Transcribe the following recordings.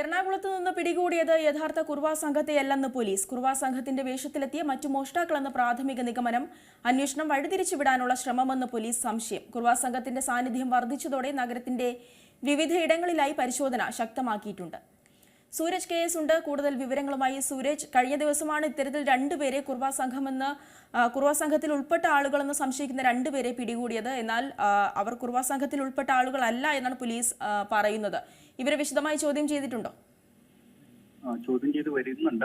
എറണാകുളത്ത് നിന്ന് പിടികൂടിയത് യഥാർത്ഥ കുർവാ സംഘത്തെയല്ലെന്ന് പോലീസ്. കുർവാ സംഘത്തിന്റെ വേഷത്തിലെത്തിയ മറ്റു മോഷ്ടാക്കളെന്ന് പ്രാഥമിക നിഗമനം അന്വേഷണം വഴിതിരിച്ചുവിടാനുള്ള ശ്രമമെന്ന് പോലീസ് സംശയം. കുർവാ സംഘത്തിന്റെ സാന്നിധ്യം വർദ്ധിച്ചതോടെ നഗരത്തിന്റെ വിവിധയിടങ്ങളിലായി പരിശോധന ശക്തമാക്കിയിട്ടുണ്ട്. സൂരജ് കെ എസ് ഉണ്ട്. കൂടുതൽ വിവരങ്ങളുമായി സൂരജ്. കഴിഞ്ഞ ദിവസമാണ് ഇത്തരത്തിൽ രണ്ടുപേരെ കുർവ സംഘമെന്ന് കുർവ സംഘത്തിൽ ഉൾപ്പെട്ട ആളുകളെന്ന് സംശയിക്കുന്ന രണ്ടുപേരെ പിടികൂടിയത്. എന്നാൽ അവർ കുർവ സംഘത്തിൽ ഉൾപ്പെട്ട ആളുകളല്ല എന്നാണ് പോലീസ് പറയുന്നത്. ഇവരെ വിശദമായി ചോദ്യം ചെയ്തിട്ടുണ്ടോ? ചോദ്യം ചെയ്ത് വരുന്നുണ്ട്.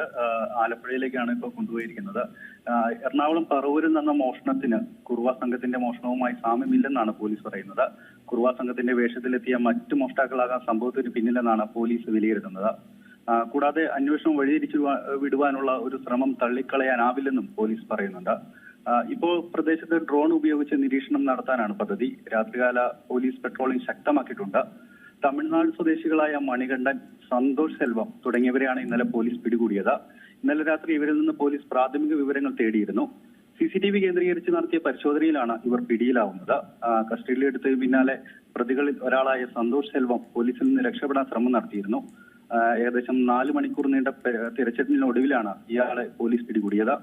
ആലപ്പുഴയിലേക്കാണ് ഇപ്പോൾ കൊണ്ടുപോയിരിക്കുന്നത്. എറണാകുളം പറവൂരിൽ നിന്ന മോഷണത്തിന് കുറുവ സംഘത്തിന്റെ മോഷണവുമായി സാമ്യമില്ലെന്നാണ് പോലീസ് പറയുന്നത്. കുറുവ സംഘത്തിന്റെ വേഷത്തിലെത്തിയ മറ്റു മോഷ്ടാക്കളാകാൻ സംഭവത്തിന് പിന്നിലെന്നാണ് പോലീസ് വിലയിരുത്തുന്നത്. കൂടാതെ അന്വേഷണം വഴിതിരിച്ചു വിടുവാ- വിടുവാനുള്ള ഒരു ശ്രമം തള്ളിക്കളയാനാവില്ലെന്നും പോലീസ് പറയുന്നുണ്ട്. ഇപ്പോൾ പ്രദേശത്ത് ഡ്രോൺ ഉപയോഗിച്ച് നിരീക്ഷണം നടത്താനാണ് പദ്ധതി. രാത്രികാല പോലീസ് പെട്രോളിംഗ് ശക്തമാക്കിയിട്ടുണ്ട്. തമിഴ്നാട് സ്വദേശികളായ മണികണ്ഠൻ സന്തോഷ് സെൽവം തുടങ്ങിയവരെയാണ് ഇന്നലെ പോലീസ് പിടികൂടിയത്. ഇന്നലെ രാത്രി ഇവരിൽ നിന്ന് പോലീസ് പ്രാഥമിക വിവരങ്ങൾ തേടിയിരുന്നു. സി സി ടി വി കേന്ദ്രീകരിച്ച് നടത്തിയ പരിശോധനയിലാണ് ഇവർ പിടിയിലാവുന്നത്. കസ്റ്റഡിയിലെടുത്ത് പിന്നാലെ പ്രതികളിൽ ഒരാളായ സന്തോഷ് സെൽവം പോലീസിൽ നിന്ന് രക്ഷപ്പെടാൻ ശ്രമം നടത്തിയിരുന്നു. ഏകദേശം നാല് മണിക്കൂർ നീണ്ട തിരച്ചിലിനൊടുവിലാണ് ഇയാളെ പോലീസ് പിടികൂടിയത്.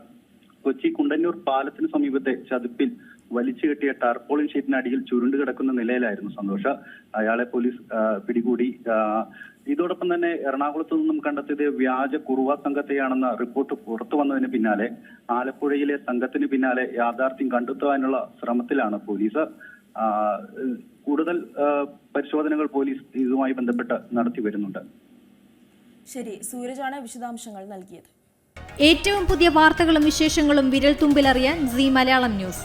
കൊച്ചി കുണ്ടന്നൂർ പാലത്തിന് സമീപത്തെ ചതുപ്പിൽ വലിച്ചു കെട്ടിയ ടാർപോളിൻ ഷീറ്റിനടിയിൽ ചുരുണ്ട് കിടക്കുന്ന നിലയിലായിരുന്നു സന്തോഷ. അയാളെ പോലീസ് പിടികൂടി. ഇതോടൊപ്പം തന്നെ എറണാകുളത്ത് നിന്നും കണ്ടെത്തിയത് വ്യാജ കുറുവ സംഘത്തെയാണെന്ന റിപ്പോർട്ട് പുറത്തു വന്നതിന് പിന്നാലെ ആലപ്പുഴയിലെ സംഘത്തിന് പിന്നാലെ യാഥാർത്ഥ്യം കണ്ടെത്തുവാനുള്ള ശ്രമത്തിലാണ് പോലീസ്. കൂടുതൽ പരിശോധനകൾ പോലീസ് ഇതുമായി ബന്ധപ്പെട്ട് നടത്തി വരുന്നുണ്ട്. ശരി സൂരജാണ് വിശദാംശങ്ങൾ നൽകിയത്. ഏറ്റവും പുതിയ വാർത്തകളും വിശേഷങ്ങളും വിരൽ തുമ്പിലറിയാൻ സി മലയാളം ന്യൂസ്.